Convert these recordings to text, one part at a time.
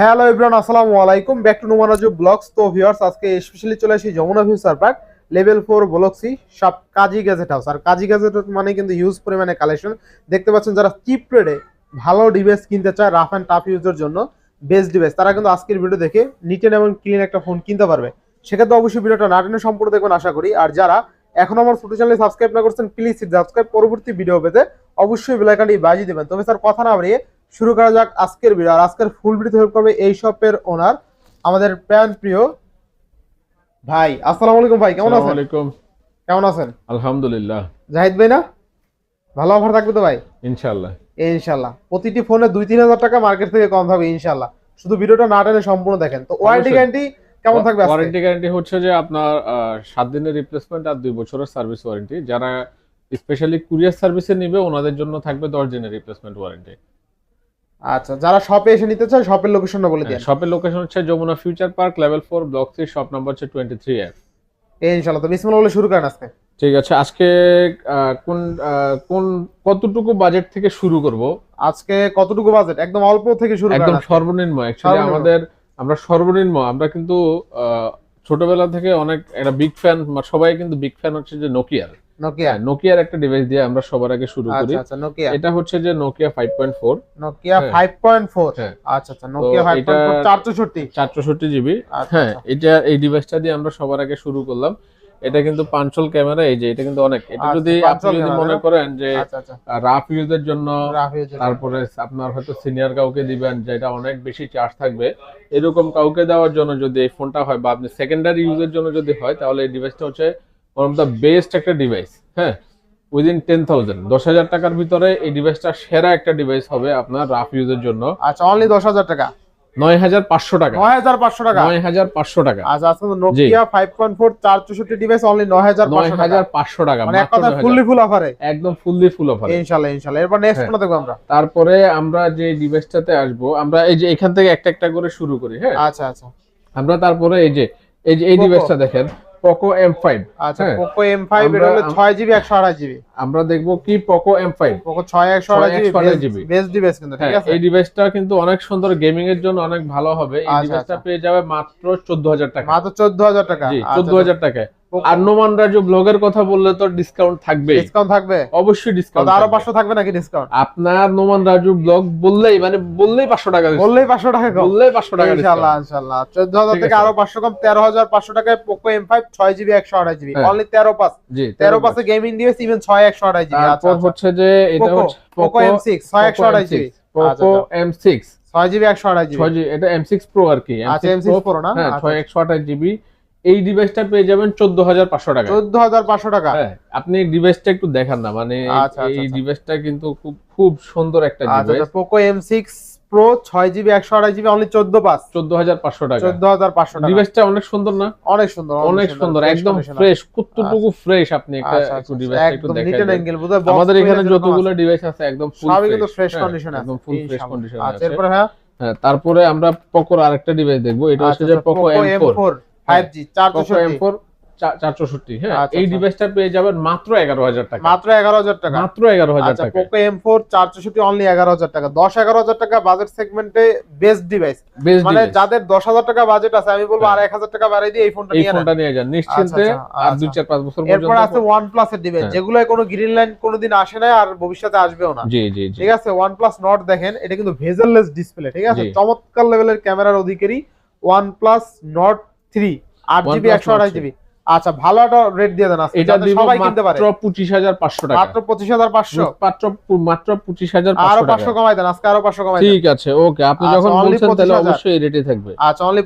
Hello ইব্রান আসসালামু আলাইকুম। ব্যাক টু নোমানাজু ব্লগস তো ভিউয়ার্স আজকে স্পেশালি চলে আসি Jamuna future park level four block C সব কাজী গ্যাজেট হাউস আর কাজী গ্যাজেট মানে কিন্তু হিউজ পরিমাণে কালেকশন দেখতে পাচ্ছেন যারা চিপ রেটে ভালো ডিভাইস কিনতে চায় রাফ অ্যান্ড টাফ ইউজের জন্য বেস্ট ডিভাইস তারা কিন্তু আজকের ভিডিও দেখে নিটেন এবং ক্লিন একটা ফোন কিনতে পারবে। সেক্ষেত্রে অবশ্যই ভিডিওটা না টেনে সম্পূর্ণ দেখবেন, আশা করি। আর যারা এখন আমার ছোট চ্যানেলে সাবস্ক্রাইব না করছেন প্লিজ সাবস্ক্রাইব পরবর্তী ভিডিও পেতে অবশ্যই বেলাইকানটি বাজিয়ে দেবেন। তবে স্যার কথা না বাড়িয়ে শুরু করা যাক আজকের ভিডিও আর আজকের ফুল ভিডিওতে হেল্প করবে এই শপের ওনার আমাদের প্যান প্রিয় ভাই। আসসালামু আলাইকুম ভাই কেমন আছেন? আলাইকুম। কেমন আছেন? আলহামদুলিল্লাহ। জাহিদ ভাই না? ভালো অফার থাকবে তো ভাই? ইনশাআল্লাহ। ইনশাল্লাহ প্রতিটি ফোনে দুই তিন হাজার টাকা মার্কেট থেকে কম থাকবে ইনশাল্লাহ শুধু ভিডিওটা না টেনে সম্পূর্ণ দেখেন। তো ওয়ারেন্টি। গ্যারান্টি কেমন থাকবে? ওয়ারেন্টি গ্যারান্টি হচ্ছে যে আপনার সাত দিনের রিপ্লেসমেন্ট আর দুই বছরের সার্ভিস ওয়ারেন্টি যারা স্পেশালি কুরিয়ার সার্ভিসে নিবে ওনাদের জন্য থাকবে দশ দিনের রিপ্লেসমেন্ট ওয়ারেন্টি আচ্ছা যারা শপে এসে নিতে চায় শপের লোকেশনটা বলে দিন শপের লোকেশন হচ্ছে Jamuna future park level four block three shop number হচ্ছে টোয়েন্টি থ্রি এফ ইনশাল্লাহ তো বিসমিল্লাহ বলে শুরু করেন আজকে। ঠিক আছে আজকে কোন কোন কতটুকু বাজেট থেকে শুরু করব? আজকে কতটুকু বাজেট একদম অল্প থেকে শুরু একদম সর্বনিম্ন অ্যাকচুয়ালি আমাদের আমরা সর্বনিম্ন আমরা কিন্তু ছোটবেলা থেকে অনেক একটা বিগ ফ্যান সবাই কিন্তু বিগ ফ্যান হচ্ছে যে নোকিয়ার নোকিয়া নোকিয়ার একটা ডিভাইস দিয়ে আমরা সবার আগে শুরু করি। আচ্ছা আচ্ছা নোকিয়া এটা হচ্ছে যে Nokia five point four Nokia হ্যাঁ। ফাইভ পয়েন্ট ফোর হ্যাঁ। আচ্ছা আচ্ছা নোকিয়া ফাইভ এটা- পয়েন্ট ফোর চারশোষট্টি চারশোষট্টি জিবি হ্যাঁ আচ্ছা। এটা এই ডিভাইসটা দিয়ে আমরা সবার আগে শুরু করলাম। এটা কিন্তু পাঞ্চল ক্যামেরা এই যে এটা কিন্তু অনেক। এটা আচ্ছা, যদি আপনি যদি মনে করেন যে আচ্ছা আচ্ছা। রাফ ইউজের জন্য তারপরে আপনার হয়তো সিনিয়র কাউকে দিবেন যেটা অনেক বেশি চার্জ থাকবে। এরকম কাউকে দেওয়ার জন্য যদি এই ফোনটা হয় বা আপনি সেকেন্ডারি ইউজের জন্য যদি হয় তাহলে এই ডিভাইসটা হচ্ছে ওয়ান অফ দ্য বেস্ট একটা ডিভাইস হ্যাঁ? উইদিন টেন থাউজেন্ড দশ হাজার টাকার ভিতরে এই ডিভাইসটা সেরা একটা ডিভাইস হবে আপনার রাফ ইউজের জন্য। আচ্ছা অনলি দশ হাজার টাকা? নয় হাজার পাঁচশো টাকা। নয় হাজার পাঁচশো টাকা? নয় হাজার পাঁচশো টাকা। আচ্ছা আজকে নোকিয়া ফাইভ পয়েন্ট ফোর চার চৌষট্টি ডিভাইস অনলি নয় হাজার নয় পাঁচশো টাকা। হাজার পাঁচশো টাকা মানে এক কথা ফুললি ফুল অফারে একদম ফুললি ফুল অফার ইনশাল্লাহ ইনশাল্লাহ। এরপর নেক্সট হ্যাঁ। কোনটা দেখব আমরা। তারপরে আমরা যে ডিভাইসটাতে আসব আমরা এই যে এখান থেকে একটা একটা করে শুরু করি হ্যাঁ? আচ্ছা আচ্ছা। আমরা তারপরে এই যে এই যে এই। ডিভাইসটা দেখেন পোকো এম ফাইভ আচ্ছা। পোকো এম ফাইভ এটা হলো ছয় জিবি একশো আঠাশ জিবি আমরা দেখব কি পোকো এম ফাইভ পোকো ছয় একশো আঠাশ জিবি 128 GB বেস্ট ডিভাইস কিন্তু ঠিক হ্যাঁ আছে? এই ডিভাইসটা কিন্তু অনেক সুন্দর গেমিং এর জন্য অনেক ভালো হবে। এই আচ্ছা, ডিভাইসটা আচ্ছা। পেয়ে যাবে মাত্র চোদ্দ হাজার টাকা। মাত্র চোদ্দ হাজার টাকা। আচ্ছা, চোদ্দ হাজার টাকায়। আর নোমান রাজু ব্লগের কথা বললে তো ডিসকাউন্ট থাকবে ডিসকাউন্ট থাকবে? অবশ্যই ডিসকাউন্ট আরও পাঁচশো থাকবে নাকি ডিসকাউন্ট আপনার নোমান রাজু ব্লগ বললেই মানে বললেই পাঁচশো টাকা discount। বললেই পাঁচশো টাকা কম। বললেই পাঁচশো টাকা ইনশাল্লাহ discount। ইনশাল্লাহ চোদ্দ হাজার থেকে আরও পাঁচশো কম তেরো হাজার পাঁচশো টাকায় পোকো এম ফাইভ ছয় জিবি একশো আঠাশ জিবি হ্যাঁ। অনলি তেরো পাঁচ। জি তেরো পাঁচে। গেমিং ডিভাইস ইভেন ছয় একশো আঠাশ জিবি আচ্ছা তারপর হচ্ছে যে এটা হচ্ছে পোকো এম সিক্স ছয় একশো আঠাশ জিবি আচ্ছা, পোকো এম সিক্স ছয় জিবি একশো আঠাশ জিবি এটা এম সিক্স প্রো আর কি। আচ্ছা এম সিক্স প্রো না? হ্যাঁ ছয় একশো আঠাশ জিবি এই ডিভাইসটা পেয়ে যাবেন চোদ্দ হাজার পাঁচশো টাকা চোদ্দ হাজার পাঁচশো টাকা? হ্যাঁ আপনি ডিভাইসটা একটু দেখান না মানে আচ্ছা, আচ্ছা, এই আচ্ছা। ডিভাইসটা কিন্তু খুব খুব সুন্দর একটা আচ্ছা device Poco M six pro ছয় জিবি একশো আঠাশ জিবি অনলি চোদ্দ পাঁচ। চোদ্দ হাজার পাঁচশো টাকা। চোদ্দ হাজার পাঁচশো টাকা। ডিভাইসটা অনেক সুন্দর না? অনেক সুন্দর অনেক সুন্দর। একদম ফ্রেশ কতটুকু ফ্রেশ আপনি একটা আচ্ছা, একটু আচ্ছা, ডিভাইসটা একটু দেখেন আমাদের এখানে যতগুলো ডিভাইস আছে একদম ফুল সবই কিন্তু ফ্রেশ কন্ডিশন আছে। একদম ফুল ফ্রেশ। কন্ডিশন আচ্ছা আছে। এরপরে হ্যাঁ? হ্যাঁ তারপরে আমরা পোকোর আরেকটা ডিভাইস দেখব। এটা হচ্ছে যে Poco M four four five G চার পোকো এম ফোর চারশোষট্টি হ্যাঁ আচ্ছা, এই আচ্ছা। ডিভাইসটা পেয়ে যাবেন মাত্র এগারো হাজার টাকা। মাত্র এগারো হাজার টাকা। মাত্র এগারো হাজার আচ্ছা টাকা অনলি এগারো হাজার টাকা। দশ এগারো হাজার টাকা বাজেট সেগমেন্টে বেস্ট ডিভাইস মানে যাদের দশ হাজার টাকা বাজেট আছে আমি বলব হ্যাঁ। আর এক হাজার টাকা বাড়াই দিয়ে এই ফোনটা নিয়ে ফোনটা নিয়ে যান। নিশ্চিন্তে আর আচ্ছা। দুই চার পাঁচ বছর এরপর আছে এর ডিভাইস হ্যাঁ। যেগুলো কোনো গ্রিন লাইন কোনোদিন আসে না আর ভবিষ্যতে আসবেও না। জি জি জি। ঠিক আছে? ওয়ান প্লাস নট দেখেন এটা কিন্তু ভেজেললেস ডিসপ্লে ঠিক আছে? চমৎকার লেভেলের ক্যামেরার অধিকারী ওয়ান প্লাস নট থ্রি আট জিবি একশো আঠাশ Nord জিবি আচ্ছা ভালো একটা রেট দিয়ে দেন এটা সবাই কিনতে পারে। মাত্র টাকা। মাত্র মাত্র আরও কমাই দেন আজকে আরও পাঁচশো কমাই দেন। ঠিক আছে ওকে। আপনি আচ্ছা, যখন বলছেন তাহলে অবশ্যই এই রেটে থাকবে। আচ্ছা অনলি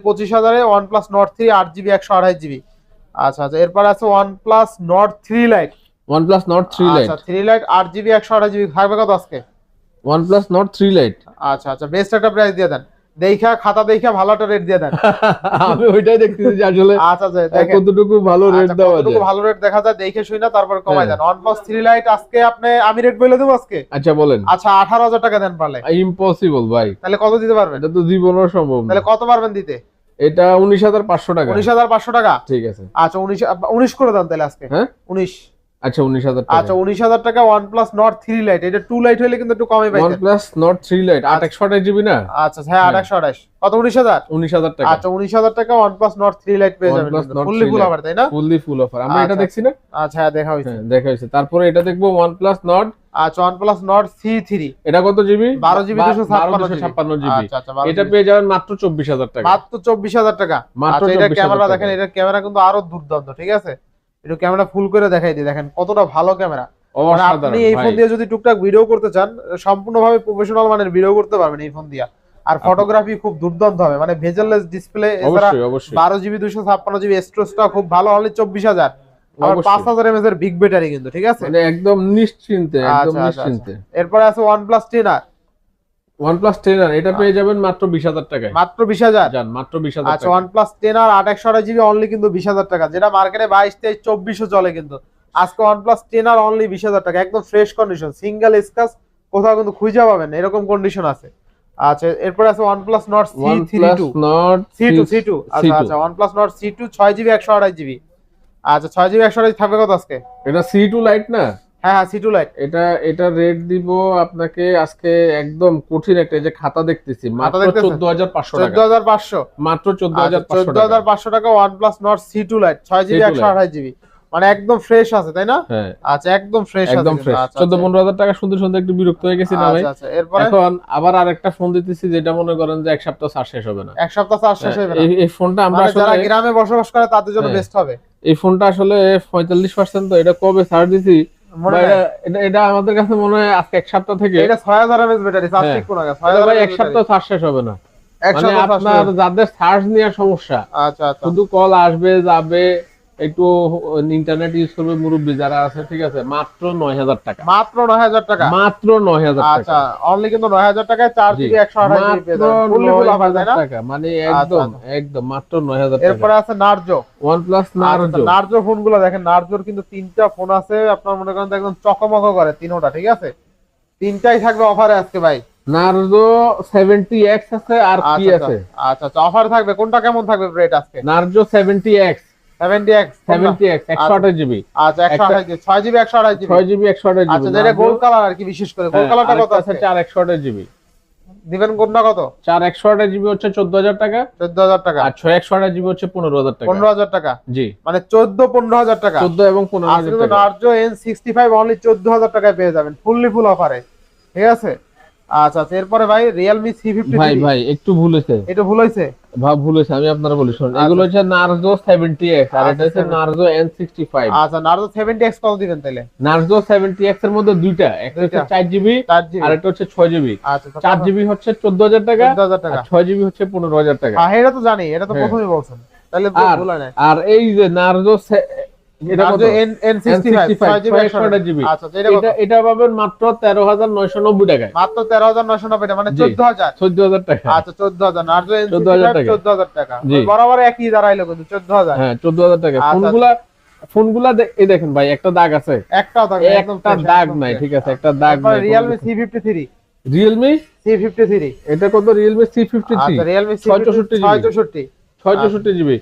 আচ্ছা আচ্ছা এরপর আছে one plus Nord three lite OnePlus Nord 3 Lite আচ্ছা থাকবে কত আজকে? OnePlus Nord 3 Lite আচ্ছা আচ্ছা বেস্ট একটা প্রাইস দিয়ে দেন। দেখা খাতা দেখা ভালো একটা রেট দিয়ে দেন। আমি ওইটাই দেখতেছি যে আসলে আচ্ছা আচ্ছা দেখেন। কতটুকু ভালো রেট আচ্ছা, দেওয়া যায়। ভালো রেট দেখা যায় দেখে শুই না তারপর কমাই হ্যাঁ। Then. One plus three lite আজকে আপনি আমি রেট বলে দেবো আজকে? আচ্ছা বলেন। আচ্ছা আঠারো হাজার টাকা দেন পারলে। ইম্পসিবল ভাই। তাহলে কত দিতে পারবেন? এটা তো জীবনও সম্ভব না। তাহলে কত পারবেন দিতে? এটা উনিশ হাজার পাঁচশো টাকা। উনিশ হাজার পাঁচশো টাকা? ঠিক আছে। আচ্ছা উনিশ উনিশ করে দেন তাহলে আজকে। হ্যাঁ? উনিশ। আচ্ছা উনিশ হাজার টাকা। আচ্ছা উনিশ হাজার টাকা one plus Nord three lite এটা টু লাইট হলে কিন্তু একটু কমে পাইতেন থ্রি লাইট আট একশো আঠাশ জিবি না? আচ্ছা হ্যাঁ হ্যাঁ। আঠাশশো আঠাশ। কত উনিশ হাজার? উনিশ হাজার টাকা। আচ্ছা উনিশ হাজার টাকা one plus Nord three lite পেয়ে যাবেন ফুললি ফুল Lite। আবার তাই না? ফুললি ফুল অফার আমরা এটা আচ্ছা। দেখছি না? আচ্ছা হ্যাঁ দেখা হয়েছে। হ্যাঁ দেখা হয়েছে। তারপরে এটা দেখব প্লাস নট আচ্ছা নট সি থ্রি এটা কত জিবি? বারো জিবি দুশো ছাপ্পান্ন ছাপ্পান্ন জিবি। আচ্ছা আচ্ছা এটা পেয়ে যাবেন মাত্র চব্বিশ হাজার টাকা। মাত্র চব্বিশ হাজার টাকা। মাত্র আচ্ছা এটা ক্যামেরা দেখেন এটা ক্যামেরা কিন্তু আরও দুর্দান্ত ঠিক আছে? একটু ক্যামেরা ফুল করে দেখাই দিই দেখেন কতটা ভালো ক্যামেরা মানে আপনি এই ফোন দিয়ে যদি টুকটাক ভিডিও করতে চান সম্পূর্ণভাবে প্রফেশনাল মানের ভিডিও করতে পারবেন এই ফোন দিয়া। আর ফটোগ্রাফি খুব দুর্দান্ত হবে মানে ভেজেললেস ডিসপ্লে এছাড়া বারো জিবি দুশো ছাপ্পান্ন জিবি স্টোরেজটা খুব ভালো হলে চব্বিশ হাজার। পাঁচ হাজার এমএস এর বিগ ব্যাটারি কিন্তু ঠিক আছে? মানে একদম নিশ্চিন্তে একদম আচ্ছা, আচ্ছা, নিশ্চিন্তে এরপরে আছে one plus ten R plus ten R এটা পেয়ে যাবেন মাত্র বিশ হাজার টাকায়। মাত্র বিশ হাজার? যান মাত্র বিশ হাজার আচ্ছা ওয়ান প্লাস টেন আর আট একশো আঠাশ জিবি অনলি কিন্তু বিশ হাজার টাকা যেটা মার্কেটে বাইশ তেইশ চব্বিশও চলে কিন্তু। আজকে প্লাস টেন আর অনলি বিশ হাজার টাকা একদম ফ্রেশ কন্ডিশন সিঙ্গেল স্কাচ কোথাও কিন্তু খুঁজে পাবেন না, এরকম কন্ডিশন আছে। আচ্ছা এরপরে আছে two Nord C two C two আচ্ছা আচ্ছা টু ছয় জিবি একশো আঠাশ জিবি। আচ্ছা ছয় জিবি একশো আঠাশ থাকবে কত আজকে? এটা সি টু লাইট না? হ্যাঁ হ্যাঁ সি টু লাইট এটা এটা রেট দিব আপনাকে আজকে একদম কঠিন একটা যে খাতা দেখতেছি মাত্র দেখতেছেন? চোদ্দ হাজার পাঁচশো চোদ্দ টাকা হাজার পাঁচশো। মাত্র চোদ্দ হাজার পাঁচশো চোদ্দ হাজার টাকা one plus Nord C two lite ছয় জিবি C2 একশো আঠাশ জিবি মানে একদম ফ্রেশ আছে তাই না? হ্যাঁ। আচ্ছা একদম ফ্রেশ একদম ফ্রেশ চোদ্দ পনেরো হাজার টাকা সুন্দর সুন্দর একটু বিরক্ত হয়ে গেছি না ভাই? আচ্ছা আচ্ছা। এরপরে? এখন আবার আরেকটা ফোন দিতেছি যেটা মনে করেন যে এক সপ্তাহ চার্জ শেষ হবে না। এক সপ্তাহ চার্জ শেষ হবে না। এই- ফোনটা আমরা মানে যারা গ্রামে বসবাস করে তাদের জন্য হ্যাঁ। বেস্ট হবে। এই ফোনটা আসলে পঁয়তাল্লিশ পার্সেন্ট তো এটা কবে ছাড় দিছি? এটা- আমাদের কাছে মনে হয় আজকে এক সপ্তাহ থেকে এটা ছয় হাজার এমএস ব্যাটারি চার্জ হ্যাঁ। ঠিক কোনো ছয় হাজার এক সপ্তাহ চার্জ শেষ হবে না। মানে আপনার যাদের চার্জ নেওয়ার সমস্যা আচ্ছা আচ্ছা। শুধু কল আসবে যাবে একটু ইন্টারনেট ইউজ করবে মুরব্বী যারা আছে ঠিক আছে? মাত্র নয় হাজার টাকা। মাত্র নয় হাজার টাকা? মাত্র নয় হাজার আচ্ছা অনলি কিন্তু নয় হাজার টাকায় চার। জিবি একশো টাকা। মানে একদম একদম মাত্র নয় হাজার এরপরে আছে Narzo. One plus Narzo. Narzo ফোনগুলো দেখেন নার্জোর কিন্তু তিনটা ফোন আছে আপনার মনে করেন একদম চকমক করে তিনোটা ঠিক আছে? তিনটাই থাকবে অফারে আজকে ভাই। নার্জো সেভেন্টি এক্স আছে আর কি আচ্ছা আছে? আচ্ছা আচ্ছা অফার থাকবে। কোনটা কেমন থাকবে রেট আজকে? Narzo seventy X seventy X seventy X একশো আচ্ছা। আঠাশ জিবি আচ্ছা একশো একটা- আঠাশ জিবি ছয় জিবি একশো আঠাশ জিবি ছয় জিবি একশো আঠাশ আচ্ছা যেটা গোল্ড কালার আর কি বিশেষ করে? গোল্ড কালারটা কত আছে চার একশো আঠাশ জিবি দিবেন কোনটা কত? চার একশো আঠাশ জিবি হচ্ছে চোদ্দ হাজার টাকা। চোদ্দ হাজার টাকা। আর ছয় একশো আঠাশ জিবি হচ্ছে পনেরো হাজার টাকা। পনেরো হাজার টাকা? জি। মানে চোদ্দ পনেরো হাজার টাকা? চোদ্দ এবং পনেরো আজকে হাজার কিন্তু টাকা। Narzo N sixty five only চোদ্দ হাজার টাকায় পেয়ে যাবেন ফুললি ফুল অফারে ঠিক আছে? আচ্ছা আচ্ছা এরপরে ভাই রিয়েলমি সি ফিফটি ভাই ভাই একটু ভুল হয়েছে। এটা ভুল হয়েছে? ভাব ভুল হয়েছে আমি আপনারা বলি শুনুন আচ্ছা। এগুলো হচ্ছে নার্জো সেভেন্টি এক্স আর এটা হচ্ছে আচ্ছা, নার্জো এন সিক্সটি ফাইভ আচ্ছা নার্জো সেভেন্টি এক্স কত দিবেন তাহলে? নার্জো সেভেন্টি এক্সের মধ্যে দুইটা একটা হচ্ছে। চার জিবি আর একটা হচ্ছে ছয় জিবি। আচ্ছা চার জিবি হচ্ছে চোদ্দ হাজার টাকা ছয় জিবি হচ্ছে পনেরো হাজার টাকা। হ্যাঁ এটা তো জানি এটা তো হ্যাঁ। প্রথমেই বলছেন। তাহলে আর- এই যে নার্জো এটা কত? Narzo N N sixty five N65, ছয় জিবি একশো 128 জিবি। আচ্ছা এটা এটা পাবেন মাত্র টাকায়। মাত্র টাকা, মানে টাকা। আচ্ছা চোদ্দ হাজার। নার্জো এন 14,000 টাকা। চোদ্দ হাজার টাকা। জি। ওই বরাবর একই দাঁড়াইলো কিন্তু চোদ্দ হাজার। হ্যাঁ টাকা। আচ্ছা, ফোনগুলা ফোনগুলা দে- এই দেখেন ভাই একটা দাগ আছে। একদম একটা দাগ নাই ঠিক আছে একটা দাগ নাই Realme C fifty three Realme C fifty three এটা কত? রিয়েলমি সি ফিফটি থ্রি আচ্ছা রিয়েলমি সি 664 ছয় চৌষট্টি জিবি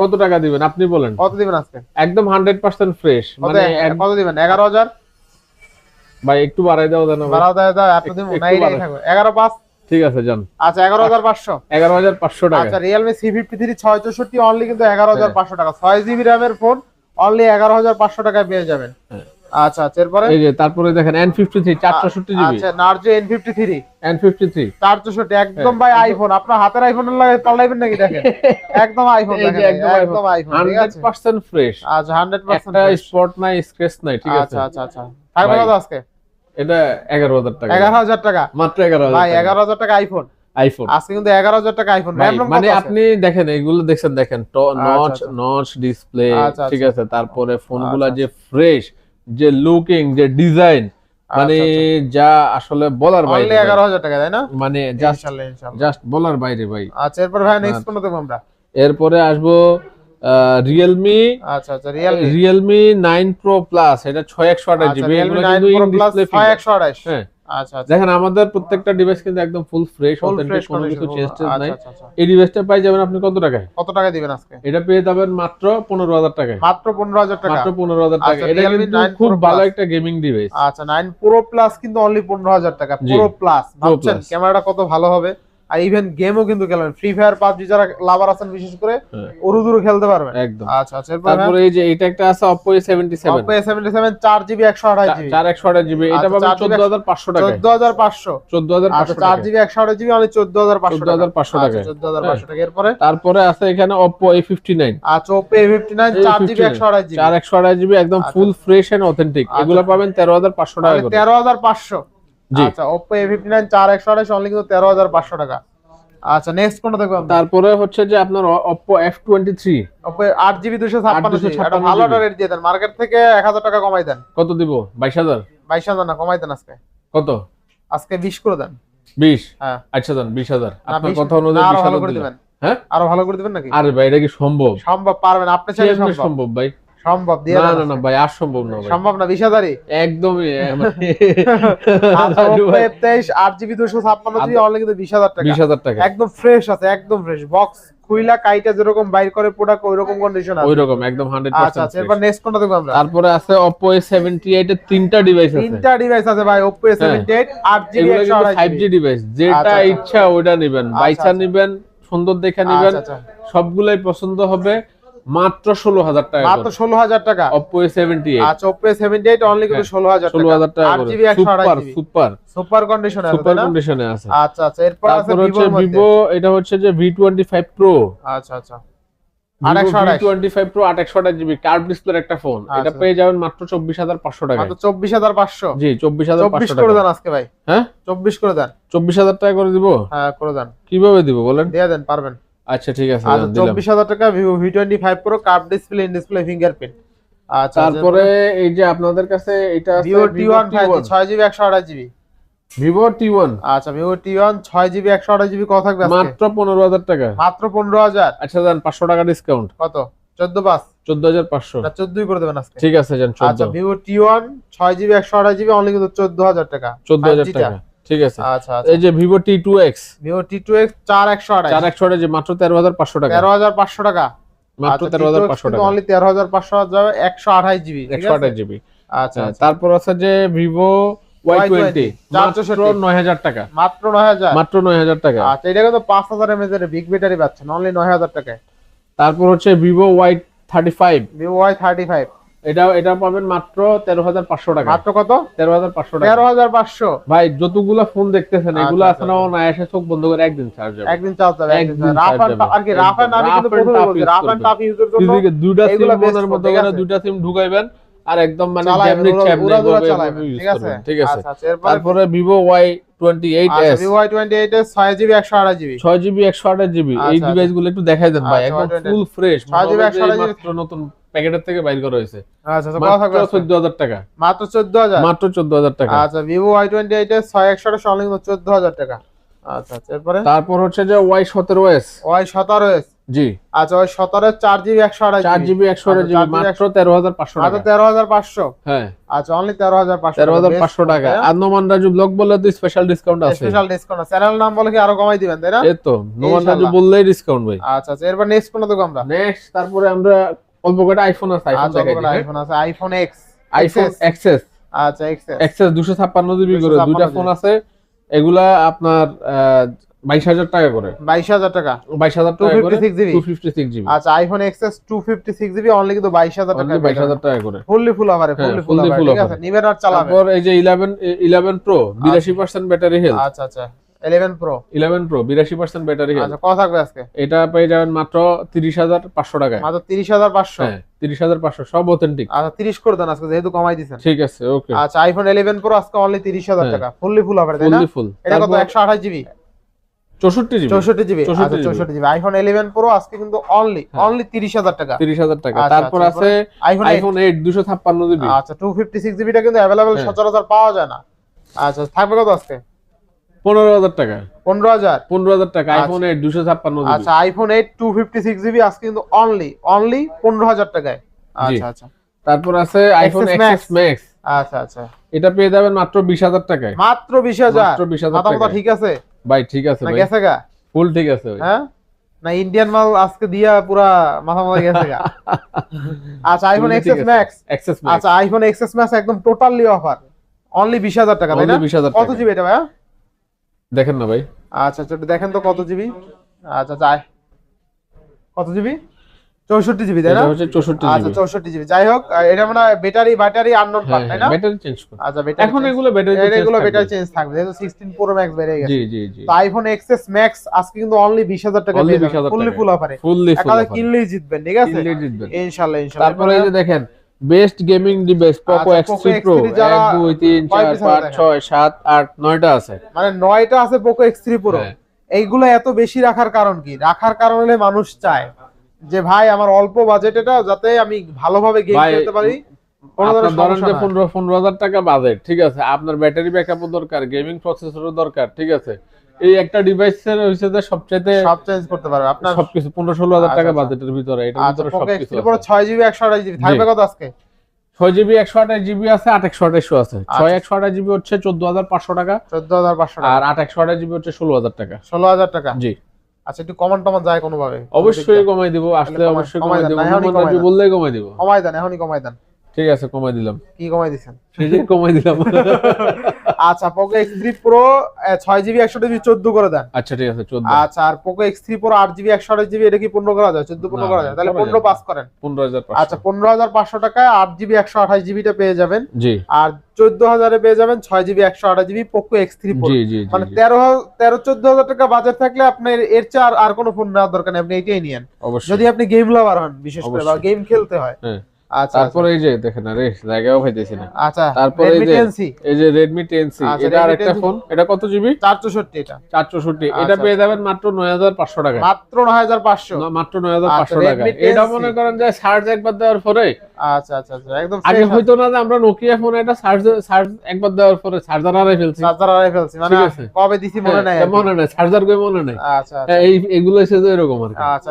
কত টাকা দিবেন? আপনি বলেন। কত দিবেন আজকে? একদম হান্ড্রেড পার্সেন্ট ফ্রেশ। কত মানে কত দিবেন? এগারো হাজার? ভাই একটু বাড়াই দাও জানো হাজার দাও এত দিব। একটু না এইটাই বাড়াই। থাকবে। এগারো পাঁচ? ঠিক আছে যান। আচ্ছা এগারো হাজার পাঁচশো। এগারো হাজার পাঁচশো টাকা। আচ্ছা রিয়েলমি সি ফিফটি থ্রি ছয় চৌষট্টি অনলি কিন্তু এগারো হাজার হ্যাঁ। পাঁচশো টাকা। ছয় জিবি র্যামের ফোন অনলি এগারো হাজার পাঁচশো টাকায় পেয়ে যাবেন। হ্যাঁ। আচ্ছা আচ্ছা এরপরে? এই যে তারপরে দেখেন এন ফিফটি থ্রি চার চৌষট্টি জিবি আচ্ছা Narzo N fifty three N fifty three চার চৌষট্টি একদম ভাই আইফোন আপনার হাতের আইফোনের লাগে পাল্লাইবেন নাকি দেখেন? একদম আইফোন দেখেন একদম আইফোন ঠিক হান্ড্রেড আছে পার্সেন্ট ফ্রেশ। আচ্ছা হান্ড্রেড পার্সেন্ট একটা স্পট নাই স্ক্রেচ নাই ঠিক আছে? আচ্ছা আচ্ছা। আচ্ছা থাকবে কত আজকে? এটা এগারো হাজার টাকা। এগারো হাজার টাকা? মাত্র এগারো ভাই হাজার এগারো হাজার টাকা আইফোন আইফোন আজকে কিন্তু এগারো হাজার টাকা আইফোন মানে আপনি দেখেন এগুলো দেখছেন দেখেন নচ আচ্ছা। নচ ডিসপ্লে আচ্ছা, ঠিক আছে? তারপরে ফোনগুলা আচ্ছা, যে ফ্রেশ যে লুকিং যে ডিজাইন মানে আচ্ছা, যা আসলে বলার বাইরে অনলি ভাই। এগারো হাজার টাকা তাই না? মানে জাস্ট বলার বাইরে ভাই। আচ্ছা এরপর ভাই নেক্সট কোন দেব আমরা। এরপরে আসব রিয়েলমি আচ্ছা আচ্ছা Realme Realme nine pro plus এটা ছয় একশো আঠাশ আচ্ছা জিবি এগুলো কিন্তু ইন ডিসপ্লে ছয় একশো আঠাশ। হ্যাঁ। আচ্ছা আচ্ছা। দেখেন আমাদের প্রত্যেকটা ডিভাইস কিন্তু একদম ফুল ফ্রেশ অথেন্টিক কোনো কিছু চেঞ্জ নাই। আচ্ছা আচ্ছা। এই ডিভাইসটা পাই যাবেন আপনি কত টাকায়? কত টাকা দিবেন আজকে? এটা পেয়ে যাবেন মাত্র পনেরো হাজার টাকায়। মাত্র পনেরো হাজার টাকা? মাত্র পনেরো হাজার টাকা। আচ্ছা, এটা কিন্তু খুব ভালো একটা গেমিং ডিভাইস আচ্ছা নাইন প্রো প্লাস কিন্তু অনলি পনেরো হাজার টাকা। জি। প্রো প্লাস ভাবছেন ক্যামেরাটা কত ভালো হবে? আর ইভেন গেমও কিন্তু খেলবেন ফ্রি ফায়ার পাবজি যারা লাভার আছেন বিশেষ করে হ্যাঁ। ওরুদুরু খেলতে পারবেন একদম। আচ্ছা আচ্ছা তারপরে এই যে এটা একটা আছে জিবি একশো Oppo A77 4GB একশো 4 জিবি এটা আচ্ছা, পাবেন 14500 আচ্ছা, মানে টাকা 14500 14500 4GB 128GB মানে 14500 14500 টাকা। 14500 টাকা। এরপরে? তারপরে আছে এখানে Oppo A59 আচ্ছা Oppo A59 4GB একশো 4 জিবি একদম ফুল ফ্রেশ এন্ড অথেন্টিক এগুলো পাবেন 13500 টাকা 13500 আচ্ছা চার একশো আঠাশ অনলি কিন্তু তেরো হাজার পাঁচশো টাকা। আচ্ছা নেক্সট কোনটা দেখব তারপরে হচ্ছে যে আপনার Oppo F23 ওপো আট জিবি দুশো ছাপ্পান্ন জিবি 256 একটা ভালো রেট দিয়ে দেন। মার্কেট থেকে এক হাজার টাকা কমাই দেন। কত দিব? বাইশ হাজার? বাইশ হাজার না কমাই দেন আজকে। কত? আজকে বিশ করে দেন। বিশ? হ্যাঁ। আচ্ছা দেন বিশ হাজার। না, আপনার কথা অনুযায়ী আরও বিশ ভালো হাজার করে দিলাম। দিবেন। হ্যাঁ? আরও ভালো করে দিবেন নাকি? আরে ভাই এটা কি সম্ভব? সম্ভব পারবেন। আপনি চাইলে সম্ভব ভাই? সম্ভব দিয়ে না না না ভাই আর সম্ভব না ভাই। সম্ভব না হাজারই? একদমই তেইশ আট জিবি দুশো ছাপ্পান্ন জিবি অনলি কিন্তু বিশ হাজার টাকা। বিশ হাজার টাকা। একদম ফ্রেশ আছে একদম ফ্রেশ বক্স খুইলা কাইটা যেরকম বাইর করে প্রোডাক্ট ওই রকম কন্ডিশন আছে। ওই রকম একদম হান্ড্রেড আচ্ছা আচ্ছা এরপর নেক্সট কোনটা দেখব আমরা? তারপরে আছে Oppo A78 এর তিনটা ডিভাইস আছে। তিনটা ডিভাইস আছে ভাই Oppo A78 আট জিবি এগুলো একশো কিন্তু আঠাশ ফাইভ জি ডিভাইস যেটা আচ্ছা, আচ্ছা। ইচ্ছা ওইটা নিবেন। আচ্ছা, বাইসা। নিবেন সুন্দর দেখে নিবেন। সবগুলাই পছন্দ হবে। মাত্র ষোলো হাজার টাকা মাত্র ষোলো হাজার টাকা? অপো এ সেভেন্টি আচ্ছা Oppo A78 অনলি কিন্তু ষোলো হাজার ষোলো হাজার টাকা GB super super super condition super কন্ডিশনে আছে। আচ্ছা আচ্ছা এরপর আছে মধ্যে। ভিভো এটা হচ্ছে যে ভি টোয়েন্টি ফাইভ প্রো আচ্ছা। আচ্ছা একটা ফোন এটা আচ্ছা। পেয়ে যাবেন মাত্র চব্বিশ হাজার পাঁচশো টাকা মাত্র চব্বিশ হাজার পাঁচশো। জি চব্বিশ হাজার চব্বিশ পাঁচশো করে দেন আজকে ভাই। হ্যাঁ? চব্বিশ করে দেন। চব্বিশ হাজার টাকা করে দিব? হ্যাঁ করে দেন। কীভাবে দিব বলেন? দিয়ে দেন পারবেন। আচ্ছা ঠিক আছে চব্বিশ হাজার টাকা Vivo V twenty five pro curve display in display fingerprint আচ্ছা তারপরে এই যে আপনাদের কাছে এটা আছে ভিভো একশো আঠাশ জিবি ভিভো টি ওয়ান আচ্ছা ভিভো জিবি একশো আঠাশ জিবি কত থাকবে আজকে? মাত্র পনেরো হাজার টাকা। মাত্র পনেরো হাজার। আচ্ছা দেন পাঁচশো টাকা ডিসকাউন্ট কত? চোদ্দ পাঁচ। চোদ্দ হাজার পাঁচশো। না চোদ্দই করে দেবেন আজকে। ঠিক আছে যান চোদ্দ। আচ্ছা ভিভো জিবি একশো আঠাশ জিবি অনলি কিন্তু চোদ্দ হাজার টাকা। চোদ্দ হাজার 5G টা। টাকা। ঠিক আছে? আচ্ছা আচ্ছা। এই যে Vivo T two X Vivo T two X চার একশো চার একশো যে মাত্র তেরো হাজার পাঁচশো টাকা। তেরো হাজার পাঁচশো টাকা। মাত্র তেরো হাজার পাঁচশো টাকা। অনলি তেরো হাজার পাঁচশো যাবে একশো আঠাশ জিবি একশো আঠাশ জিবি। আচ্ছা আচ্ছা। তারপর আছে যে ভিভো ওয়াই টোয়েন্টি Y20, মাত্র নয় হাজার টাকা। মাত্র নয় হাজার? মাত্র নয় হাজার টাকা। আচ্ছা এটা কিন্তু পাঁচ হাজার এমএজ এর বিগ ব্যাটারি পাচ্ছেন অনলি নয় হাজার টাকায়। তারপর হচ্ছে Vivo Y thirty five Vivo Y thirty five এটা এটা পাবেন মাত্র তেরো হাজার পাঁচশো টাকা মাত্র কত? তেরো হাজার পাঁচশো টাকা তেরো হাজার পাঁচশো। ভাই যতগুলা ফোন দেখতেছেন এগুলো আছে না না এসে চোখ বন্ধ করে একদিন চার্জ যাবে। একদিন চার্জ যাবে। আর কি রাফ এন্ড আমি কিন্তু প্রথমে বলছি রাফ এন্ড টাফ ইউজের জন্য দুইটা সিম মনের phone, করে দুইটা সিম ঢুকাইবেন আর একদম মানে চালাবেন যেমনি ইচ্ছা এমনি উড়া দুরা এভাবে- চালাবেন এভাবে use ঠিক আছে? ঠিক আছে। আচ্ছা আচ্ছা তারপরে ভিভো ওয়াই আচ্ছা ভিভো ওয়াই ছয় জিবি একশো আঠাশ জিবি ছয় জিবি একশো আঠাশ জিবি এই ডিভাইসগুলো একটু দেখাই দেন ভাই একদম Y28 ফুল ফ্রেশ 6GB 128 মাত্র নতুন প্যাকেটের থেকে বাইর করা হয়েছে। আচ্ছা আচ্ছা চোদ্দ হাজার টাকা। মাত্র চোদ্দ হাজার মাত্র চোদ্দ হাজার টাকা। আচ্ছা ভিভো ওয়াই টোয়েন্টি এইট এর ছয় একশো আঠাশ চোদ্দ হাজার টাকা। আচ্ছা আচ্ছা এরপরে? তারপর হচ্ছে যে ওয়াই সতেরো এস ওয়াই সতেরো এস জি। আচ্ছা ওই সতেরো চার জিবি একশো আঠাশ চার জিবি। একশো আঠাশ জিবি 4GB মাত্র তেরো হাজার পাঁচশো টাকা। তেরো হাজার পাঁচশো? হ্যাঁ। আচ্ছা অনলি তেরো হাজার পাঁচশো তেরো হাজার পাঁচশো টাকা। আর নোমান রাজু ব্লগ বললে তো স্পেশাল ডিসকাউন্ট আছে। স্পেশাল ডিসকাউন্ট চ্যানেল নাম বলে কি আরও কমাই দিবেন তাই না? এই তো নোমান রাজু বললেই ডিসকাউন্ট ভাই। আচ্ছা আচ্ছা এরপর নেক্সট কোন দেবো আমরা? নেক্সট তারপরে আমরা অল্প কটা আইফোন আছে আইফোন আচ্ছা আইফোন আছে আইফোন এক্স আইফোন এক্সেস আচ্ছা এক্সেস দুশো ছাপ্পান্ন জিবি করে 256 দুইটা ফোন আছে এগুলা আপনার বাইশ হাজার টাকা করে। বাইশ হাজার টাকা? বাইশ হাজার টাকা করে 256 টু ফিফটি সিক্স জিবি আচ্ছা iPhone XS two fifty six GB only কিন্তু বাইশ হাজার টাকা বাইশ হাজার টাকা করে। ফুললি ফুল হ্যাঁ, ফুললি ফুল ঠিক আছে? নিবেন আর চালাবেন তারপর এই যে ইলেভেন ইলেভেন প্রো বিরাশি পার্সেন্ট ব্যাটারি হেলথ আচ্ছা আচ্ছা। Eleven pro. ইলেভেন প্রো বিরাশি পার্সেন্ট ব্যাটারি আচ্ছা কত থাকবে আজকে? এটা পেয়ে যাবেন মাত্র তিরিশ হাজার পাঁচশো টাকায়। মাত্র তিরিশ হাজার পাঁচশো? হ্যাঁ তিরিশ হাজার পাঁচশো সব অথেন্টিক আচ্ছা তিরিশ করে দেন আজকে যেহেতু কমাই ঠিক আছে ওকে। আচ্ছা আইফোন ইলেভেন প্রো আজকে অনলি তিরিশ হাজার হ্যাঁ। টাকা। ফুললি ফুল আভারে তাই না? ফুললি ফুল এটা কত একশো আঠাশ জিবি চৌষট্টি জিবি চৌষট্টি জিবি 64 আচ্ছা GB চৌষট্টি জিবি আইফোন ইলেভেন প্রো আজকে কিন্তু অনলি। অনলি তিরিশ হাজার টাকা। তিরিশ হাজার টাকা। আচ্ছা, তারপর আচ্ছা, আছে আইফোন আইফোন এইট দুশো ছাপ্পান্ন জিবি আচ্ছা টু ফিফটি সিক্স জিবিটা কিন্তু অ্যাভেলেবেল হ্যাঁ। সচরাচর পাওয়া যায় না। আচ্ছা থাকবে কত আজকে? পনেরো হাজার টাকা। পনেরো হাজার? পনেরো হাজার টাকা আচ্ছা। আইফোন এইট দুশো ছাপ্পান্ন আচ্ছা iPhone eight two fifty six GB আজকে কিন্তু অনলি অনলি পনেরো হাজার টাকায়। আচ্ছা আচ্ছা। তারপর আছে আইফোন এক্সএস ম্যাক্স আচ্ছা আচ্ছা। এটা পেয়ে যাবেন মাত্র বিশ হাজার টাকায়। মাত্র বিশ হাজার? মাত্র বিশ হাজার ঠিক আছে? ভাই ঠিক আছে ভাই। গেছে গা? ফুল ঠিক আছে হ্যাঁ? না ইন্ডিয়ান মাল আজকে দিয়া পুরা মাথা মাথা গেছে গা। আচ্ছা আইফোন এক্সএস ম্যাক্স অ্যাক্সেস আচ্ছা আইফোন এক্সএস ম্যাক্স একদম টোটালি অফার অনলি বিশ হাজার টাকা তাই না? বিশ হাজার কত জিবি এটা ভাইয়া দেখেন না ভাই। আচ্ছা আচ্ছা দেখেন তো কত জিবি আচ্ছা আচ্ছা কত জিবি চৌষট্টি জিবি তাই না? চৌষট্টি আচ্ছা চৌষট্টি জিবি যাই হোক এটা মানে ব্যাটারি ব্যাটারি আননোন পার্ট তাই না? ব্যাটারি চেঞ্জ আচ্ছা ব্যাটারি এখন এগুলো ব্যাটারি এগুলো ব্যাটারি চেঞ্জ থাকবে। যেহেতু সিক্সটিন প্রো ম্যাক্স বেড়ে গেছে। জি জি জি। তো আইফোন এক্সএস ম্যাক্স আজকে কিন্তু অনলি বিশ হাজার টাকা Only 20,000 ফুললি ফুল অফারে ফুললি একাদে কিনলেই জিতবেন ঠিক আছে? কিনলে জিতবেন। ইনশাআল্লাহ ইনশাআল্লাহ তারপরে এই যে দেখেন বেস্ট গেমিং ডিভাইস পোকো আচ্ছা, X Poco three pro X3 যারা এক দুই তিন কয় চার piece পাঁচ দেখেন? ছয় সাত আট নয়টা আছে মানে নয়টা আছে পোকো এক্স থ্রি প্রো। এইগুলো এত বেশি রাখার কারণ কি রাখার কারণ হলে মানুষ চায় যে ভাই আমার অল্প বাজেট এটা যাতে আমি ভালোভাবে গেম খেলতে পারি ধরেন যে। পনেরো পনেরো হাজার টাকা বাজেট ঠিক আছে আপনার ব্যাটারি ব্যাকআপও দরকার গেমিং প্রসেসরও দরকার ঠিক আছে এই একটা ডিভাইসের হচ্ছে যে সবচাইতে সব চেঞ্জ করতে পারবে। আপনার সবকিছু পনেরো ষোলো হাজার আচ্ছা, টাকা আচ্ছা। বাজেটের ভিতরে এটার আচ্ছা ভিতরে সবকিছু থ্রি প্রো ছয় জিবি একশো আঠাশ জিবি থাকবে। কত আজকে? ছয় জিবি একশো আঠাশ জিবি আছে আট একশো আঠাশশো আছে। আচ্ছা। ছয় একশো আঠাশ জিবি হচ্ছে চোদ্দ হাজার পাঁচশো টাকা। চোদ্দ হাজার পাঁচশো টাকা। আর আট একশো আঠাশ জিবি হচ্ছে ষোলো হাজার টাকা। ষোলো হাজার টাকা? জি। আচ্ছা একটু কমান টমান যায় কোনো ভাবে অবশ্যই কমাই দিব আসলে অবশ্যই কমাই দিব। বললেই কমাই দিব। কমাই দেন এখনই কমাই দেন। ঠিক আছে কমাই দিলাম। কি কমাই দিচ্ছেন নিজে কমাই দিলাম। আচ্ছা পোকো এক্স থ্রি প্রো ছয় জিবি একশো জিবি চোদ্দ করে দেন। আচ্ছা ঠিক আছে চোদ্দ। আচ্ছা আর পোকো এক্স থ্রি প্রো আট জিবি একশো আঠাশ জিবি এটা কি পনেরো করা যায়? চোদ্দ পনেরো করা যায়? তাহলে পনেরো পাস করেন। পনেরো হাজার আচ্ছা পনেরো হাজার পাঁচশো টাকায় আট জিবি একশো আঠাশ জিবিটা পেয়ে যাবেন। জি। আর চোদ্দ হাজারে পেয়ে যাবেন ছয় জিবি একশো আঠাশ GB Poco X three pro মানে তেরো তেরো চোদ্দ হাজার টাকা বাজেট থাকলে আপনার এর চেয়ে আর- কোনো ফোন নেওয়ার দরকার নেই। আপনি এটাই নিয়েন। অবশ্যই। যদি আপনি গেম লাভার হন বিশেষ করে বা গেম খেলতে হয়। হ্যাঁ। তারপরে এই যে দেখেন আরে জায়গাও পাইতেছি না। আচ্ছা তারপরে এই যে এই যে রেডমি টেন সি আচ্ছা, এটা আরেকটা ফোন। এটা কত জিবি চার চৌষট্টি এটা। চার চৌষট্টি এটা আচ্ছা। পেয়ে যাবেন মাত্র নয় হাজার পাঁচশো টাকা। মাত্র নয় হাজার পাঁচশো। মাত্র নয় হাজার পাঁচশো আচ্ছা, টাকা। এটা মনে করেন যে সার্জ একবার দেওয়ার পরে আচ্ছা আচ্ছা আচ্ছা একদম আগে হয়তো না যে আমরা নোকিয়া ফোনে এটা চার্জ চার্জ একবার দেওয়ার পরে চার্জার হারাই ফেলছি। চার্জার হারাই ফেলছি মানে কবে দিছি মনে নাই হ্যাঁ, আর মনে নাই চার্জার কই মনে নাই। আচ্ছা আচ্ছা। হ্যাঁ, এই এগুলো এসে যে এরকম আর আচ্ছা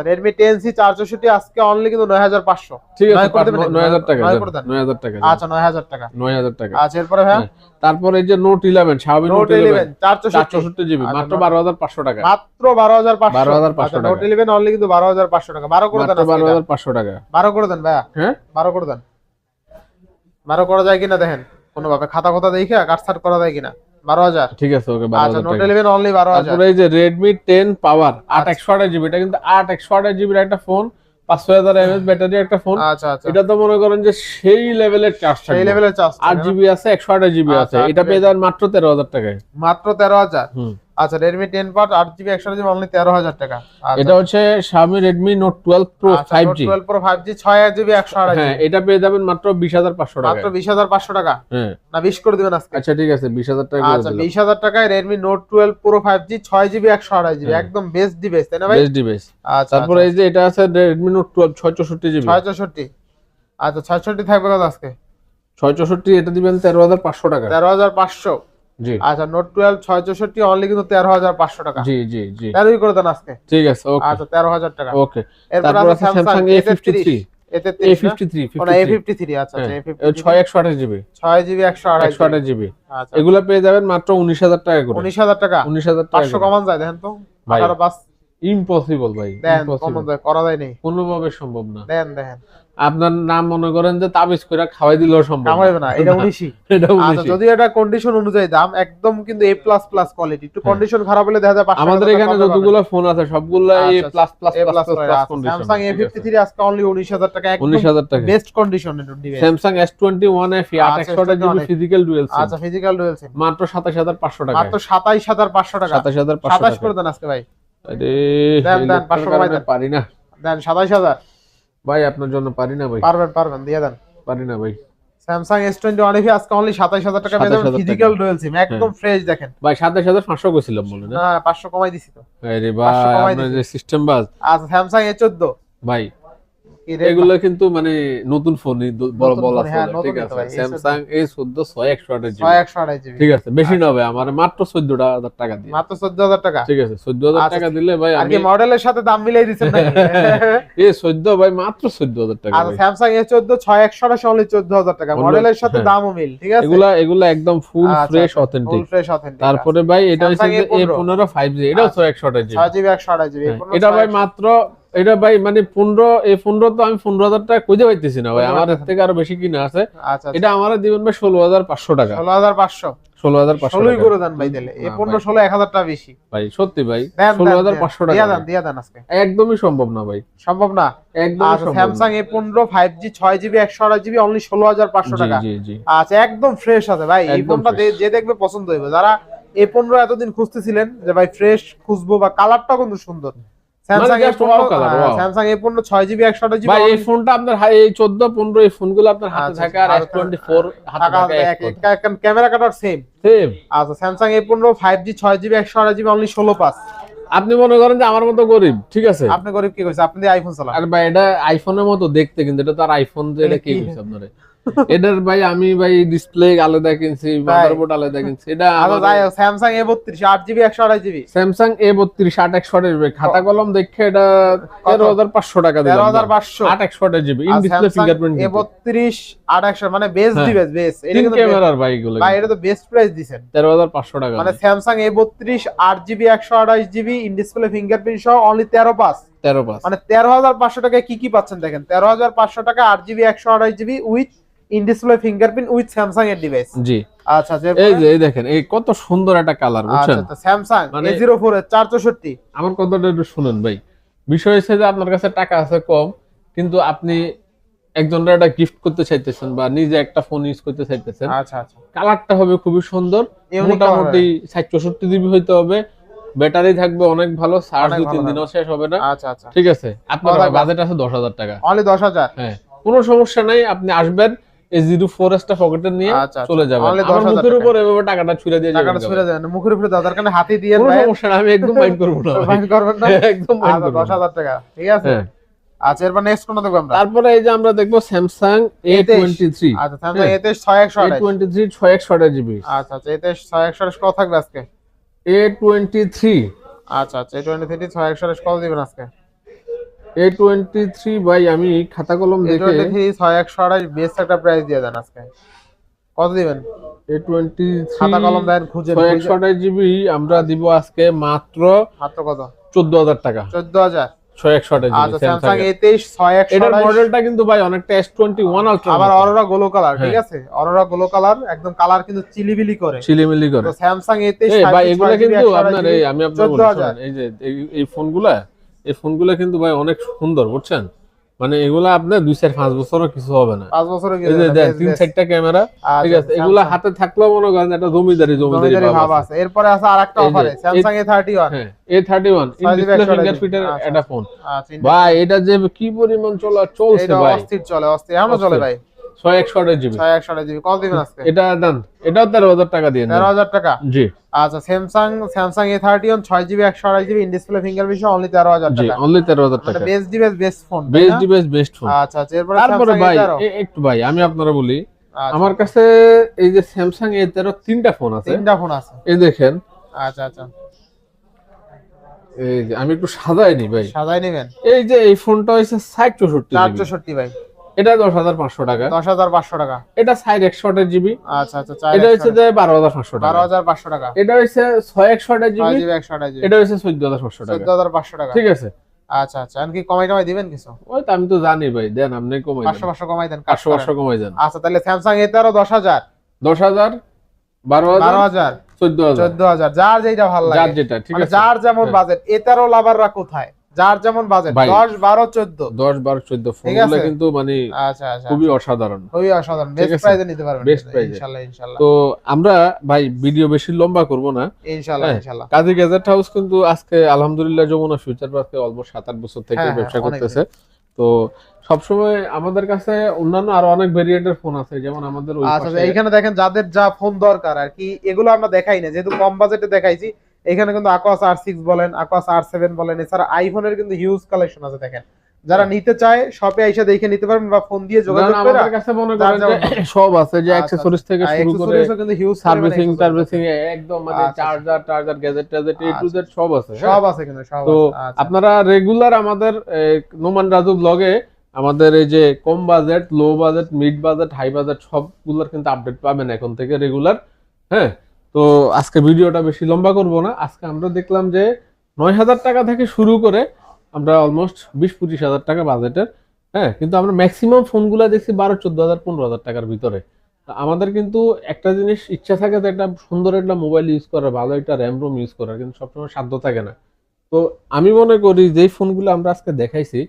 সি চার আজকে অনলি কিন্তু নয় হাজার পাঁচশো। ঠিক আছে নয় করে দেবেন নয় হাজার টাকা নয় দেন, করে দেন। নয় হাজার টাকা আচ্ছা নয় হাজার টাকা। নয় হাজার টাকা। আচ্ছা এরপরে হ্যাঁ, তারপরে এই যে নোট ইলেভেন স্বাভাবিক নোট ইলেভেন জিবি আচ্ছা, মাত্র বারো হাজার পাঁচশো টাকা। মাত্র বারো হাজার পাঁচশো। 12,500 আচ্ছা, টাকা। নোট ইলেভেন অনলি কিন্তু বারো হাজার পাঁচশো টাকা। বারো করে দেন বারো হাজার পাঁচশো টাকা। বারো করে দেন ভাইয়া। হ্যাঁ? বারো করে দেন। বারো করা যায় কিনা দেখেন? কোনো ভাবে খাতা কথা দেখে কাট ছাট করা যায় কিনা? বারো হাজার। ঠিক আছে ওকে বারো আচ্ছা হাজার নোট ইলেভেন অনলি বারো হাজার। এই যে রেডমি টেন পাওয়ার আট আচ্ছা। একশো আঠাশ জিবি এটা কিন্তু আট একশো আঠাশ জিবির একটা ফোন পাঁচশো হাজার এমএস ব্যাটারি একটা ফোন আচ্ছা আচ্ছা। এটা তো মনে করেন যে সেই লেভেলের চার্জ সেই লেভেলের চার্জ আট জিবি আছে একশো আঠাশ জিবি আছে। আচ্ছা, এটা পেয়ে যাবেন মাত্র তেরো হাজার টাকায়। মাত্র তেরো হাজার? হুম। আচ্ছা আট জিবি একশো জিবি অনলি তেরো হাজার টাকা। আচ্ছা। এটা হচ্ছে Xiaomi Redmi Note 12 Pro 5G twelve pro five G ছয় জিবি একশো আড়াই হ্যাঁ এটা পেয়ে যাবেন মাত্র বিশ হাজার পাঁচশো মাত্র টাকা বিশ হাজার পাঁচশো টাকা? হ্যাঁ। না বিশ করে দিবেন আজকে। আচ্ছা ঠিক আছে বিশ হাজার টাকা আচ্ছা দিলাম। বিশ হাজার টাকায় জি ছয় জিবি একশো আড়াই জিবি হ্যাঁ। একদম বেস্ট ডিভাইস তাই না ভাই? বেস্ট ডিভাইস আচ্ছা তারপরে এই যে এটা আছে Redmi Note 12 ছয় চৌষট্টি জিবি ছয় চৌষট্টি। আচ্ছা ছয়ষট্টি থাকবে কত আজকে? ছয় চৌষট্টি এটা দিবেন তেরো হাজার পাঁচশো টাকা। তেরো হাজার পাঁচশো। জি আচ্ছা নোট টুয়েলভ ছয় চৌষট্টি অনলি কিন্তু তেরো হাজার পাঁচশো টাকা। জি জি জি। তেরোই করে দেন আজকে। ঠিক আছে আচ্ছা তেরো হাজার টাকা। ওকে এরপর আছে স্যামসাং এ ফিফটি থ্রি এগুলো পেয়ে যাবেন মাত্র উনিশ হাজার টাকা করে। উনিশ হাজার টাকা? উনিশ হাজার পাঁচশো কমান যায় দেখেন তো। ইম্পসিবল ভাই করা যায় নেই। কোনোভাবে সম্ভব না। দেন দেখেন। আপনার নাম মনে করেন যে তাবিজ করে খাওয়াই দিলেও সম্ভব হবে না এটা উনিশই এটা আচ্ছা যদি এটা কন্ডিশন অনুযায়ী দাম একদম কিন্তু এ প্লাস প্লাস কোয়ালিটি একটু কন্ডিশন খারাপ হলে দেখা যায় আমাদের এখানে যতগুলো ফোন আছে সবগুলো A plus plus plus plus condition Samsung A fifty three আজকে অনলি উনিশ হাজার টাকা একদম উনিশ হাজার টাকা। Best condition device Samsung S twenty one F আট আচ্ছা, একশো জিবি S21 ফিজিক্যাল ডুয়েল আচ্ছা ফিজিক্যাল ডুয়েল সিম মাত্র সাতাশ হাজার পাঁচশো টাকা মাত্র সাতাইশ হাজার পাঁচশো টাকা। সাতাশ হাজার পাঁচশো সাতাশ টাকা করে দেন আজকে ভাই। আরে দেন, দেন, 500 কারণে কমাই দেন। পারি না। দেন সাতাইশ হাজার। ভাই আপনার জন্য পারি না ভাই। পারবেন পারবেন দিয়ে দেন। পারি না ভাই। Samsung S twenty one FE আজকে অনলি সাতাইশ হাজার টাকা পেয়ে 27,000 ফিজিক্যাল ডুয়েল সিম একদম ফ্রেশ দেখেন। ভাই সাতাশ হাজার পাঁচশো বলে না? পাঁচশো কমাই দিছি তো। আরে 500 ভাই আপনার যে সিস্টেম বাজ। আচ্ছা স্যামসাং এ চোদ্দ। ভাই এগুলো কিন্তু মানে নতুন ফোন বলা হ্যাঁ, চলে ঠিক আছে? স্যামসাং এ চোদ্দ ছয় একশো আঠাশ জিবি ছয় একশো আড়াই জিবি ঠিক আছে বেশি না হবে আমার মাত্র চোদ্দ হাজার টাকা দিয়ে। মাত্র চোদ্দ হাজার টাকা? ঠিক আছে চোদ্দ হাজার আচ্ছা, টাকা দিলে ভাই আমি মডেলের সাথে দাম মিলাই নাকি? এ চোদ্দ ভাই মাত্র চোদ্দ হাজার টাকা আর স্যামসাং এ অনলি চোদ্দ হাজার টাকা। মডেলের সাথে হ্যাঁ। দামও মিল ঠিক আছে? এগুলা এগুলা একদম ফুল আচ্ছা, ফ্রেশ আচ্ছা, অথেন্টিক ফুল ফ্রেশ অথেন্টিক তারপরে ভাই এটা হচ্ছে এ A15 পনেরো ফাইভ জি এটাও ছয় একশো আঠাশ জিবি ছয় জিবি একশো আঠাশ জিবি এটা ভাই মাত্র এটা ভাই মানে পনেরো এই পনেরো তো আমি পনেরো হাজার টাকা খুঁজে পাইতেছি না ভাই। আমার থেকে আরও বেশি কিনা আছে। আচ্ছা এটা আমার দিবেন ভাই ষোলো হাজার পাঁচশো টাকা। ষোলো হাজার পাঁচশো। ষোলো হাজার পাঁচশো ষোলোই করে দেন ভাই তাহলে। এই পনেরো। ষোলো এক হাজার টাকা বেশি। ভাই সত্যি ভাই দেন ষোলো হাজার পাঁচশো টাকা দিয়া দেন দিয়া দেন আজকে। একদমই সম্ভব না ভাই। সম্ভব না? একদমই আচ্ছা স্যামসাং। এ পনেরো ফাইভ জি ছয় জিবি একশো আঠাশ জিবি অনলি ষোলো হাজার পাঁচশো টাকা। আচ্ছা একদম ফ্রেশ আছে ভাই। এই একদম ফোনটা যে দেখবে পছন্দ হইবে। যারা এ পনেরো এতদিন খুঁজতেছিলেন যে ভাই ফ্রেশ খুঁজবো বা কালারটা কিন্তু সুন্দর। Samsung A just wow color, wow। Samsung A পনেরো ছয় জিবি একশো আঠাশ জিবি এই ফোনটা আপনার এই চোদ্দ পনেরো এই ফোনগুলো আপনার হাতে থাকে আর আর এস টোয়েন্টি ফোর ক্যামেরা কাটার সেম সেম আচ্ছা স্যামসাং ফাইভ জি ছয় জিবি একশো আঠাশ জিবি অনলি ষোলো আপনি মনে করেন যে আমার মতো গরিব ঠিক আছে? আপনি গরিব কি কইছে আপনি আইফোন চালান। আর ভাই এটা আইফোনের মতো দেখতে কিন্তু এটা তো আর আইফোন যে এটা কি কি? হইছে আপনারে? এটার ভাই আমি ভাই ডিসপ্লে আলাদা কিনছি মাদারবোর্ড আলাদা কিনছি। এটা আচ্ছা স্যামসাং এ বত্রিশ আট জিবি একশো আঠাশ জিবি স্যামসাং এ বত্রিশ আট একশো আঠাশ জিবি খাতা কলম দেখে এটা তেরো হাজার পাঁচশো টাকা দিলাম তেরো হাজার পাঁচশো। আট একশো আঠাশ GB in display fingerprint A বত্রিশ আট একশো মানে বেস্ট। ডিভাইস বেস্ট এটা কিন্তু ক্যামেরার ভাই এগুলো। ভাই এটা তো বেস্ট প্রাইস দিছেন। তেরো হাজার পাঁচশো টাকা। মানে স্যামসাং এ বত্রিশ আট জিবি একশো আঠাশ জিবি ইন ডিসপ্লে ফিঙ্গারপ্রিন্ট সহ অনলি তেরো পাঁচ। তেরো পাঁচ। মানে তেরো হাজার পাঁচশো টাকায় কি কি পাচ্ছেন দেখেন? তেরো হাজার পাঁচশো টাকা আট জিবি একশো আঠাশ GB with in display fingerprint with Samsung এর ডিভাইস জি। আচ্ছা আচ্ছা এই যে এই দেখেন এই কত সুন্দর একটা কালার বুঝছেন? আচ্ছা স্যামসাং মানে- এ জিরো ফোর চার চৌষট্টি। আমার কথাটা একটু শুনেন ভাই। বিষয় হচ্ছে যে আপনার কাছে টাকা আছে কম কিন্তু আপনি একজনের একটা গিফট করতে চাইতেছেন বা নিজে একটা ফোন ইউজ করতে চাইতেছেন আচ্ছা আচ্ছা। কালারটা হবে খুবই সুন্দর। মোটামুটি ষাট চৌষট্টি জিবি হইতে হবে। ব্যাটারি থাকবে অনেক ভালো চার্জ দুই তিন দিনও শেষ হবে না। আচ্ছা আচ্ছা। ঠিক আছে? আপনার বাজেট আছে দশ হাজার টাকা। অনলি দশ হাজার? হ্যাঁ কোনো সমস্যা নাই আপনি আসবেন। এই জিরো ফোর এসটা পকেটে নিয়ে আচ্ছা, আচ্ছা। চলে Only আমার 10,000 মুখের উপর এভাবে টাকাটা ছুড়ে দিয়ে টাকাটা মুখের উপরে তার কারণে হাতি দিয়ে কোনো সমস্যা নাই আমি একদম মাইন্ড করব না ভাই। করবেন না? একদম মাইন্ড আচ্ছা করব দশ টাকা ঠিক আছে? হ্যাঁ। আচ্ছা এরপর নেক্সট কোনটা দেখব আমরা? তারপরে এই যে আমরা দেখব স্যামসাং আচ্ছা স্যামসাং হ্যাঁ। জিবি আচ্ছা আচ্ছা ছয় একশো আঠাশ কত থাকবে আজকে? এ টোয়েন্টি থ্রি আচ্ছা আচ্ছা এই টোয়েন্টি থ্রি ছয় একশো আঠাশ কত দিবেন আজকে? এ টোয়েন্টি থ্রি ভাই আমি খাতা কলম দেখে ছয় একশো আঠাশ বেস্ট একটা প্রাইস দিয়ে দেন আজকে। কত দিবেন? এ টোয়েন্টি খাতা কলম দেন খুঁজে একশো আঠাশ জিবি আমরা দিব আজকে মাত্র মাত্র কত? চোদ্দ হাজার টাকা। চোদ্দ হাজার? ছয় একশো আঠাশ আচ্ছা জিবি স্যামসাং স্যামসাং এ তেইশ ছয় একশো এটার মডেলটা কিন্তু ভাই অনেকটা এস টোয়েন্টি ওয়ান আলট্রা আবার অরোরা গোলো কালার ঠিক হ্যাঁ। আছে? অরোরা গোলো কালার একদম কালার কিন্তু চিলিবিলি করে। করে। স্যামসাং এ তেইশ ভাই এগুলা কিন্তু আপনার এই আমি আপনার বলি 14,000 শোনেন, এই যে এই ফোনগুলা এই ফোনগুলা কিন্তু ভাই অনেক সুন্দর বুঝছেন? মানে এগুলা আপনার দুই চার পাঁচ বছরও কিছু হবে না। পাঁচ বছরের এই যে দেখ, তিন চারটা ক্যামেরা ঠিক আছে? এগুলা হাতে থাকলেও মনে করেন একটা জমিদারি জমিদারি ভাব আছে। এরপরে আছে আরেকটা অফারে স্যামসাং এ থার্টি ওয়ান হ্যাঁ এ থার্টি ওয়ান ডিসপ্লে ফিঙ্গারপ্রিন্টের আচ্ছা, একটা ফোন আচ্ছা ভাই এটা যে কি পরিমাণ চলা চলছে ভাই। অস্থির চলে অস্থির। এখনও চলে ভাই। ছয় একশো আঠাশ জিবি। ছয় একশো আঠাশ জিবি। কত দিবেন আজকে? এটা দেন এটাও তেরো হাজার টাকা দিয়ে তেরো হাজার টাকা? জি। আচ্ছা Samsung Samsung A thirty one ছয় জিবি একশো আঠাশ জিবি ডিসপ্লে অনলি তেরো হাজার জি টাকা। অনলি তেরো হাজার টাকা। Best device best phone best device best phone আচ্ছা আচ্ছা এরপরে তারপরে ভাই একটু আমি আপনারা বলি আচ্ছা, আমার কাছে এই যে স্যামসাং এ তেরো তিনটা ফোন আছে। তিনটা ফোন আছে। এই দেখেন। আচ্ছা আচ্ছা। এই যে আমি একটু সাজাই নি ভাই। সাজাই নেবেন? এই যে এই ফোনটা হচ্ছে ষাট চৌষট্টি ভাই। এটা দশ হাজার পাঁচশো টাকা। দশ হাজার পাঁচশো টাকা। এটা ষাট একশো আঠাশ জিবি। আচ্ছা আচ্ছা এটা হচ্ছে যে বারো হাজার পাঁচশো বারো টাকা হাজার পাঁচশো টাকা। এটা হচ্ছে ছয় একশো ছয় জিবি একশো আঠাশ জিবি। এটা হচ্ছে চোদ্দ হাজার পাঁচশো টাকা। চোদ্দ হাজার পাঁচশো টাকা। ঠিক আছে। আচ্ছা আচ্ছা। আর কি কমাই টমাই দিবেন কিছু? ওই তো আমি তো জানি ভাই। দেন আপনি কমাই পাঁচশো পাঁচশো কমাই দেন পাঁচশো। পাঁচশো কমাই দেন। আচ্ছা তাহলে স্যামসাং এ তেরো দশ হাজার। দশ হাজার বারো বারো হাজার। চোদ্দ হাজার। যার যেটা ভালো যার লাগে। যেটা ঠিক মানে আছে। যার যেমন হ্যাঁ। বাজেট এ তেরো লাভাররা কোথায়? যার যেমন বাজেট ভাই। দশ বারো চোদ্দ। দশ বারো চোদ্দ ঠিক ফোনগুলো কিন্তু মানে আচ্ছা আচ্ছা খুবই অসাধারণ। খুবই অসাধারণ। বেস্ট প্রাইজে নিতে পারবেন। ইনশাল্লাহ ইনশাল্লাহ। তো আমরা ভাই ভিডিও বেশি লম্বা করব না। ইনশাল্লাহ হ্যাঁ। ইনশাল্লাহ। কাজী গ্যাজেট হাউস কিন্তু আজকে আলহামদুলিল্লাহ যমুনা ফিউচার পার্কে অলমোস্ট সাত আট বছর থেকে হ্যাঁ, হ্যাঁ, ব্যবসা করতেছে। তো সবসময় আমাদের কাছে অন্যান্য আরও অনেক ভেরিয়েন্টের ফোন আছে যেমন আমাদের ওই আচ্ছা এইখানে দেখেন যাদের যা ফোন দরকার আর কি এগুলো আমরা দেখাই না। যেহেতু কম বাজেটে দেখাইছি এখানে কিন্তু আকোয়াস আর সিক্স বলেন আকোয়াস আর সেভেন বলেন এছাড়া আইফোনের কিন্তু হিউজ কালেকশন আছে দেখেন যারা নিতে চায় শপে এসে দেখে নিতে পারবেন বা ফোন দিয়ে যোগাযোগ করে আমাদের কাছে মনে করেন সব আছে যে আচ্ছা, অ্যাক্সেসরিজ থেকে শুরু করে কিন্তু হিউজ সার্ভিসিং টার্ভিসিং একদম মানে আচ্ছা, আচ্ছা। চার্জার টার্জার গ্যাজেট ট্যাজেট এ টু আচ্ছা, জেড সব আছে হ্যাঁ? সব আছে কিন্তু সব তো আচ্ছা। আপনারা রেগুলার আমাদের নোমান রাজু ব্লগে আমাদের এই যে কম budget low budget mid budget high budget সবগুলোর কিন্তু আপডেট পাবেন এখন থেকে রেগুলার হ্যাঁ তো আজকে ভিডিওটা বেশি লম্বা করব না। আজকে আমরা দেখলাম যে নয় হাজার টাকা থেকে শুরু করে আমরা অলমোস্ট বিশ, পঁচিশ হাজার টাকা বাজেটের হ্যাঁ কিন্তু আমরা ম্যাক্সিমাম ফোনগুলো দেখছি বারো, চোদ্দ হাজার, পনেরো হাজার টাকার ভিতরে। আমাদের কিন্তু একটা জিনিস ইচ্ছা থাকে যে একটা সুন্দর একটা মোবাইল ইউজ করার, ভালো একটা র্যাম রোম ইউজ করার, কিন্তু সবসময় সাধ্য থাকে না। তো আমি মনে করি যেই ফোনগুলো আমরা আজকে দেখাইছি,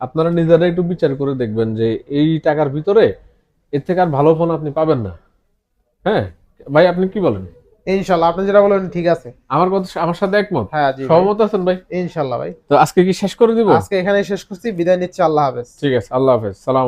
আপনারা নিজেরা একটু বিচার করে দেখবেন যে এই টাকার ভিতরে এর থেকে আর ভালো ফোন আপনি পাবেন না। হ্যাঁ ভাই, আপনি কি বলেন? ইনশাল্লাহ আপনি যেটা বলেন ঠিক আছে। আমার কথা আমার সাথে একমত? হ্যাঁ জি সহমত আছেন ভাই? ইনশাল্লাহ ভাই। তো আজকে কি শেষ করে দিব? আজকে এখানে শেষ করছি বিদায় নিচ্ছি আল্লাহ হাফেজ। ঠিক আছে আল্লাহ হাফেজ। সালাম